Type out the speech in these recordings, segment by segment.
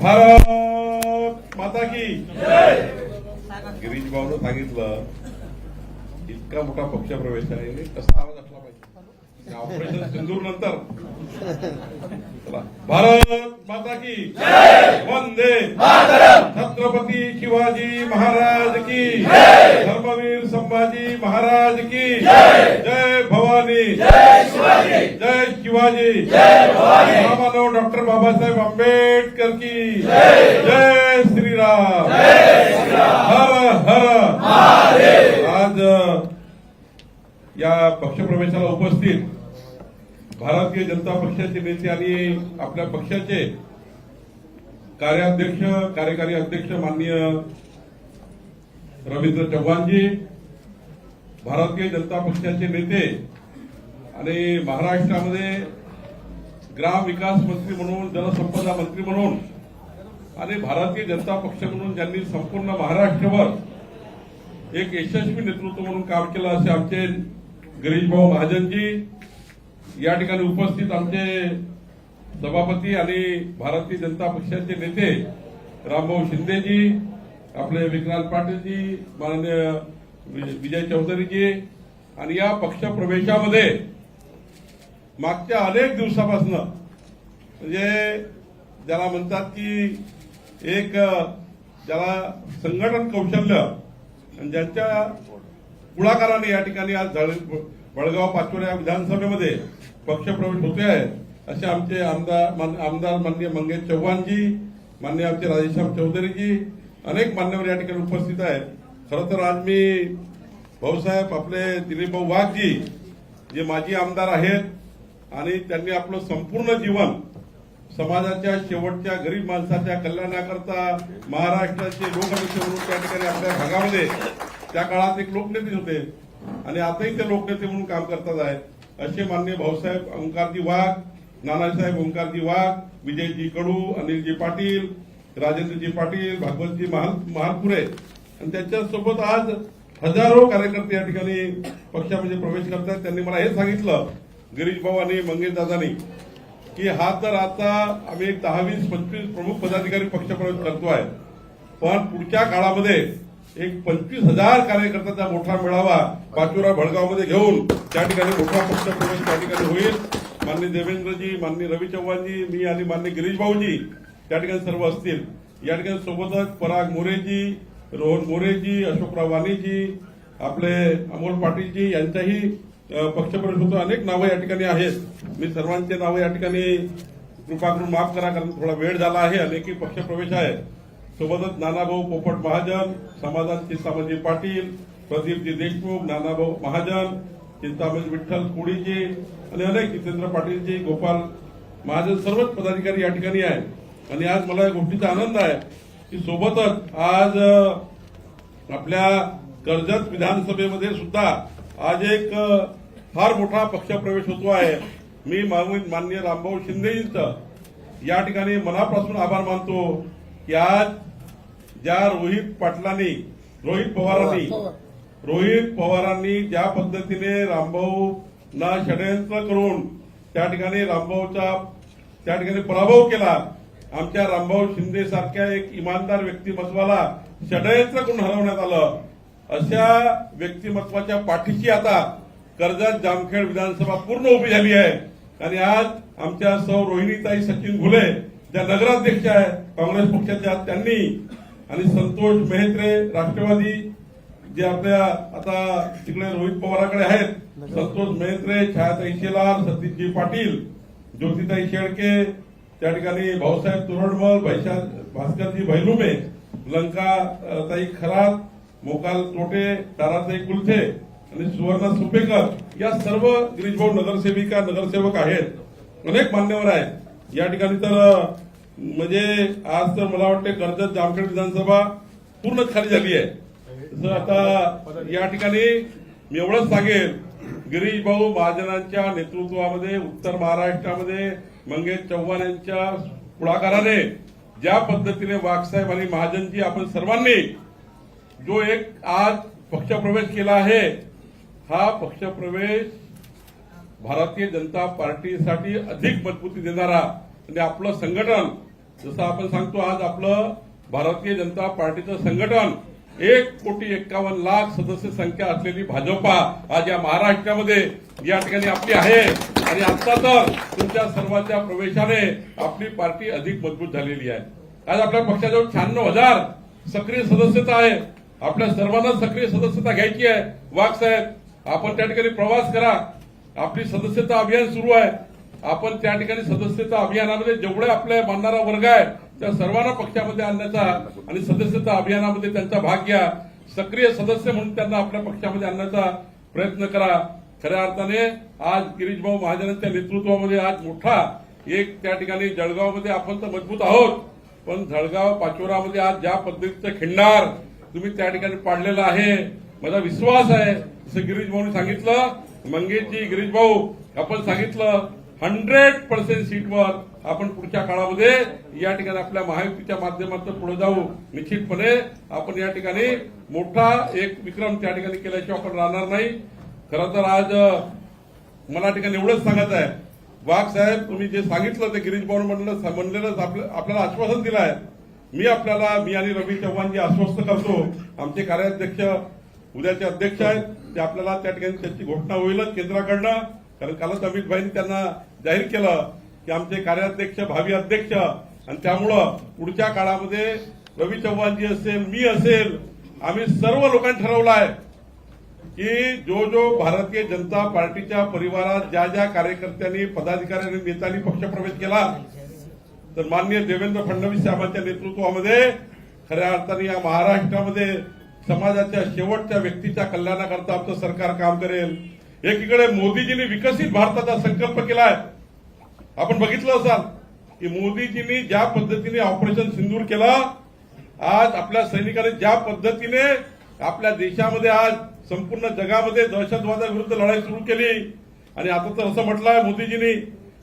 भारत माता की गिरीश भाऊनं सांगितलं इतका मोठा पक्ष प्रवेश आहे कसा आवाज असला पाहिजे. ऑपरेशन सिंदूर नंतर. भारत माता की वंदे छत्रपती शिवाजी महाराज की धर्मवीर संभाजी महाराज की जय भवानी जय शिवाजी रामानव डॉक्टर बाबासाहेब आंबेडकर की। जय श्रीराम। हर हर। आज या पक्षप्रवेशाला उपस्थित भारतीय जनता पक्षाचे नेते आणि आपल्या पक्षाचे कार्याध्यक्ष कार्यकारी अध्यक्ष माननीय रवींद्र चव्हाणजी भारतीय जनता पक्षाचे नेते आणि महाराष्ट्रामध्ये ग्राम विकास मंत्री म्हणून जलसंपदा मंत्री म्हणून आणि भारतीय जनता पक्ष म्हणून ज्यांनी संपूर्ण महाराष्ट्रभर एक यशस्वी नेतृत्व म्हणून काम केलं असे आमचे गिरीशभाऊ महाजनजी या ठिकाणी उपस्थित आमचे सभापती आणि भारतीय जनता पक्षाचे नेते रामभाऊ शिंदेजी आपले विक्रांत पाटीलजी माननीय विजय चौधरीजी आणि या पक्ष प्रवेशामध्ये मागच्या अनेक दिवसापासून म्हणजे ज्याला म्हणतात की एक ज्याला संघटन कौशल्य आणि ज्यांच्या पुढाकाराने या ठिकाणी आज वडगाव बळगाव पाचोऱ्या विधानसभेमध्ये पक्षप्रवेश होते आहे असे आमचे आमदार मान- आमदार माननीय मंगेश चव्हाणजी माननीय आमचे राजेश्याम चौधरीजी अनेक मान्यवर या ठिकाणी उपस्थित आहेत. खरं तर आज मी भाऊसाहेब आपले दिलीप भाऊ वाघजी जे माजी आमदार आहेत आणि त्यांनी आपलं संपूर्ण जीवन समाजाच्या शेवटच्या गरीब माणसाच्या कल्याणाकरता महाराष्ट्राचे लोकनेते म्हणून त्या ठिकाणी आपल्या भागामध्ये त्या काळात एक लोकनेते होते. आणि आताही ते लोकनेते म्हणून काम करतात आहे असे मान्य भाऊसाहेब ओंकारजी वाघ नानासाहेब ओंकारजी वाघ विजयजी कडू अनिलजी पाटील राजेंद्रजी पाटील भागवतजी महालपुरे. आणि त्याच्यासोबत आज हजारो कार्यकर्ते या ठिकाणी पक्षामध्ये प्रवेश करतात त्यांनी मला हे सांगितलं गिरीश भाऊ मंगेश दादानी की हा तर आता आम्ही एक दहा वीस पंचवीस प्रमुख पदाधिकारी पक्षप्रवेश आहे पण पुढच्या काळामध्ये एक पंचवीस हजार कार्यकर्त्यांचा मोठा मेळावा पाचोरा भडगावमध्ये घेऊन त्या ठिकाणी मोठा पक्षप्रवेश त्या ठिकाणी होईल. माननीय देवेंद्रजी माननीय रवी चव्हाणजी मी आणि माननीय गिरीश भाऊजी त्या ठिकाणी सर्व असतील. या ठिकाणी सोबतच पराग मोरेजी रोहन मोरेजी अशोकराव वाणीजी आपले अमोल पाटीलजी यांचाही पक्षप्रवेश होतो. अनेक नावं या ठिकाणी आहेत. मी सर्वांचे नावं या ठिकाणी कृपा करून माफ करा कारण थोडा वेळ झाला आहे. अनेकही पक्षप्रवेश आहे सोबतच नानाभाऊ पोपट महाजन समाधान चिंतामणजी पाटील प्रदीपजी देशमुख नानाभाऊ महाजन चिंतामणी विठ्ठल कुडीजी आणि अनेक जितेंद्र पाटीलजी गोपाल महाजन सर्वच पदाधिकारी या ठिकाणी आहेत. आणि आज मला या गोष्टीचा आनंद आहे की सोबतच आज आपल्या कर्जत विधानसभेमध्ये सुद्धा आज एक फार मोठा पक्षप्रवेश होतो आहे. मी माननीय रामभाऊ शिंदेजींचं या ठिकाणी मनापासून आभार मानतो की आज ज्या रोहित पाटलांनी रोहित पवारांनी रोहित पवारांनी ज्या पद्धतीने रामभाऊ ना षडयंत्र करून त्या ठिकाणी रामभाऊचा त्या ठिकाणी पराभव केला आमच्या रामभाऊ शिंदे सारख्या एक इमानदार व्यक्तिमत्वाला षडयंत्र करून हरवण्यात आलं. अशा व्यक्तिमत्वाच्या पाठीशी आता कर्जत जामखेड विधानसभा पूर्ण उभी झाली आहे. आणि आज आमच्या सौ रोहिणीताई सचिन घुले ज्या नगराध्यक्ष आहेत काँग्रेस पक्षाच्या त्यांनी आणि संतोष मेहत्रे राष्ट्रवादी जे आपल्या आता तिकडे रोहित पवाराकडे आहेत संतोष मेहत्रे छायाताई शेलार सतीशजी पाटील ज्योतिताई शेळके त्या ठिकाणी भाऊसाहेब तुरडमल भैशा भास्करजी भैलुमे लंका ताई खरात मोकाल तोटे ताराताई कुलथे आणि सुवर्णा सुपेकर या सर्व गिरीशभाऊ नगरसेविका नगरसेवक आहेत. अनेक मान्यवर आहेत. या ठिकाणी तर म्हणजे आज तर मला वाटते कर्जत जामखेड विधानसभा पूर्ण खाली झाली आहे. जसं आता या ठिकाणी मी एवढंच सांगेन गिरीश भाऊ महाजनांच्या नेतृत्वामध्ये उत्तर महाराष्ट्रामध्ये मंगेश चव्हाण यांच्या पुढाकाराने ज्या पद्धतीने वाघसाहेब आणि महाजनजी आपण सर्वांनी जो एक आज पक्षप्रवेश केला आहे हा पक्षप्रवेश भारतीय जनता पार्टीसाठी अधिक मजबूती देणारा आणि आपलं संघटन जसं आपण सांगतो आज आपलं भारतीय जनता पार्टीचं संघटन एक कोटी एक्कावन्न लाख सदस्य संख्या असलेली भाजपा आज या महाराष्ट्रामध्ये या ठिकाणी आपली आहे. आणि आता तर तुमच्या सर्वांच्या प्रवेशाने आपली पार्टी अधिक मजबूत झालेली आहे. आज आपल्या पक्षाजवळ शहाण्णव हजार सक्रिय सदस्यता आहे. आपल्या सर्वांना सक्रिय सदस्यता घ्यायची आहे. वाघ साहेब आपण त्या ठिकाणी प्रवास करा. आपली सदस्यता अभियान सुरू आहे. आपण त्या ठिकाणी सदस्यता अभियानामध्ये जेवढे आपले मानणारा वर्ग आहे त्या सर्वांना पक्षामध्ये आणण्याचा आणि सदस्यता अभियानामध्ये त्यांचा भाग घ्या. सक्रिय सदस्य म्हणून त्यांना आपल्या पक्षामध्ये आणण्याचा प्रयत्न करा. खऱ्या अर्थाने आज गिरीशभाऊ महाजनांच्या नेतृत्वामध्ये आज मोठा एक त्या ठिकाणी जळगावमध्ये आपण तर मजबूत आहोत. पण जळगाव पाचोरामध्ये आज ज्या पद्धतीचं खिंडार तुम्ही त्या ठिकाणी पाडलेलं आहे माझा विश्वास आहे जसं गिरीश भाऊनी सांगितलं मंगेशजी गिरीश भाऊ आपण सांगितलं हंड्रेड पर्सेंट सीटवर आपण पुढच्या काळामध्ये या ठिकाणी आपल्या महायुतीच्या माध्यमातून पुढे जाऊ. निश्चितपणे आपण या ठिकाणी मोठा एक विक्रम त्या ठिकाणी केल्याशिवाय आपण राहणार नाही. खरं तर आज मला या ठिकाणी एवढंच सांगत आहे. वाघ साहेब तुम्ही जे सांगितलं ते गिरीश भाऊ म्हणलं म्हणलेलंच आपल्याला आश्वासन दिलं आहे. मी आपल्याला मी आणि रवी चव्हाण जे आश्वस्त करतो आमचे कार्याध्यक्ष उद्याचे अध्यक्ष आहेत ते आपल्याला त्या ठिकाणी त्याची घोषणा होईलच केंद्राकडनं. कारण कालच अमित भाईंनी त्यांना जाहीर केलं की आमचे कार्याध्यक्ष भावी अध्यक्ष आणि त्यामुळं पुढच्या काळामध्ये रवी चव्हाणजी असेल मी असेल आम्ही सर्व लोकांनी ठरवलं आहे की जो जो भारतीय जनता पार्टीच्या परिवारात ज्या ज्या कार्यकर्त्यांनी पदाधिकाऱ्यांनी नेत्यांनी पक्षप्रवेश केला तर माननीय देवेंद्र फडणवीस साहेबांच्या नेतृत्वामध्ये खऱ्या अर्थाने या महाराष्ट्रामध्ये समाजाच्या शेवटच्या व्यक्तीच्या कल्याणाकरता आमचं सरकार काम करेल. एकीकडे मोदीजींनी विकसित भारताचा संकल्प केलाय. आपण बघितलं असाल की मोदीजींनी ज्या पद्धतीने ऑपरेशन सिंदूर केलं आज आपल्या सैनिकांनी ज्या पद्धतीने आपल्या देशामध्ये आज संपूर्ण जगामध्ये दहशतवादाविरुद्ध लढाई सुरू केली. आणि आता तर असं म्हटलंय मोदीजींनी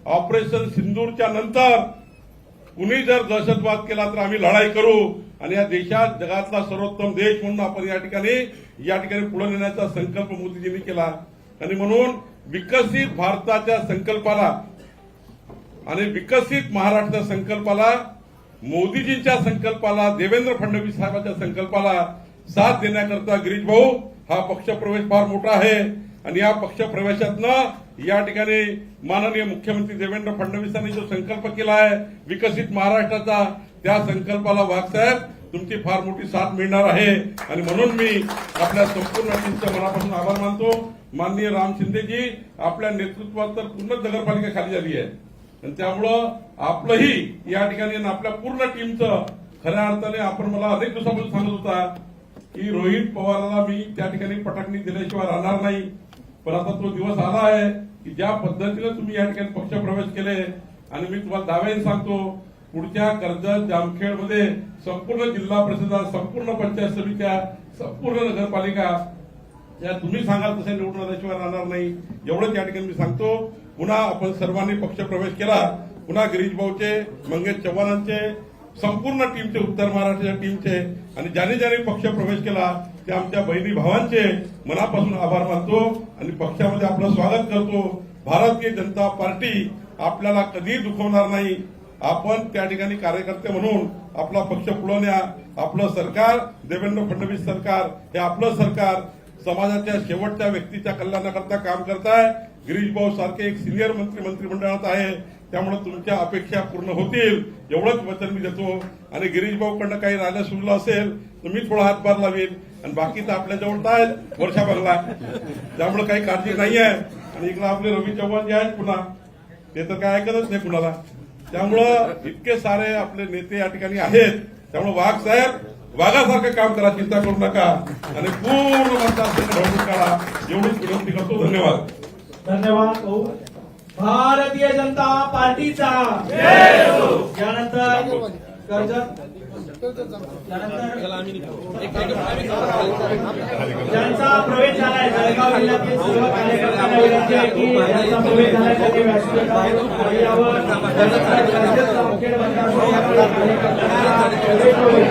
ऑपरेशन सिंदूरच्या नंतर कुणी जर दहशतवाद केला तर आम्ही लढाई करू. आणि या देशात जगातला सर्वोत्तम देश म्हणून आपण या ठिकाणी या ठिकाणी पुढे नेण्याचा संकल्प मोदीजींनी केला. आणि म्हणून विकसित भारताच्या संकल्पाला आणि विकसित महाराष्ट्राच्या संकल्पाला मोदीजींच्या संकल्पाला देवेंद्र फडणवीस साहेबांच्या संकल्पाला साथ देण्याकरता गिरीश भाऊ हा पक्षप्रवेश फार मोठा आहे. आणि या पक्षप्रवेशातनं या ठिकाणी माननीय मुख्यमंत्री देवेंद्र फडणवीसांनी जो संकल्प केला आहे विकसित महाराष्ट्राचा त्या संकल्पाला वाघसाहेब तुमची फार मोठी साथ मिळणार आहे. आणि म्हणून मी आपल्या संपूर्ण टीमच्या मनापासून आभार मानतो. माननीय राम शिंदेजी आपल्या नेतृत्वात तर पूर्ण नगरपालिका खाली झाली आहे. आणि त्यामुळं आपलंही या ठिकाणी आणि आपल्या पूर्ण टीमचं खऱ्या अर्थाने आपण मला अनेक दिवसापासून सांगत होता की रोहित पवाराला मी त्या ठिकाणी पटाकणी दिल्याशिवाय राहणार नाही. पण आता तो दिवस आला आहे की ज्या पद्धतीने तुम्ही या ठिकाणी पक्षप्रवेश केले आणि मी तुम्हाला दाव्याने सांगतो पुढच्या कर्जत जामखेडमध्ये संपूर्ण जिल्हा परिषदा संपूर्ण पंचायत समित्या संपूर्ण नगरपालिका या तुम्ही सांगाल तसे निवडून आल्याशिवाय राहणार नाही. एवढं त्या ठिकाणी मी सांगतो. पुन्हा आपण सर्वांनी पक्षप्रवेश केला. पुन्हा गिरीश भाऊचे मंगेश चव्हाणांचे संपूर्ण टीमचे उत्तर महाराष्ट्राच्या टीमचे आणि ज्याने ज्याने पक्षप्रवेश केला ते आमच्या बहिणी भावांचे मनापासून आभार मानतो आणि पक्षामध्ये आपलं स्वागत करतो. भारतीय जनता पार्टी आपल्याला कधीही दुखवणार नाही. आपण त्या ठिकाणी कार्यकर्ते म्हणून आपला पक्ष पुरवण्या आपलं सरकार देवेंद्र फडणवीस सरकार हे आपलं सरकार. समाजाच्या शेवटच्या व्यक्तीच्या कल्याणाकरता काम करताय. गिरीश भाऊ सारखे एक सिनियर मंत्री मंत्रिमंडळात आहे. त्यामुळे तुमच्या अपेक्षा पूर्ण होतील. एवढंच वचन मी देतो. आणि गिरीशभाऊ कडनं काही राहिलं सुरलं असेल तर मी थोडा हातभार लावेल आणि बाकी तर आपल्या जवळ तर आहे वर्षा त्यामुळे काही काळजी नाही आहे आणि इकडे आपले रवी चव्हाण जे आहेत पुन्हा ते तर काय ऐकतच नाही कुणाला. त्यामुळं इतके सारे आपले नेते या ठिकाणी आहेत. त्यामुळे वाघ साहेब वाघासारखं काम करा चिंता करू नका. आणि पूर्ण मतदारसंघ निवडणूक काढा. एवढीच विनंती करतो. धन्यवाद. धन्यवाद भारतीय जनता पार्टीचा. यानंतर कर्जत ज्यांचा प्रवेश झालाय जळगाव जिल्ह्यातील सर्व कार्यकर्त्यांना विनंती आहे की ज्यांचा प्रवेश झालाय त्यांनी व्यासपीठ यावर कार्यकर्त्यांना प्रवेश होईल.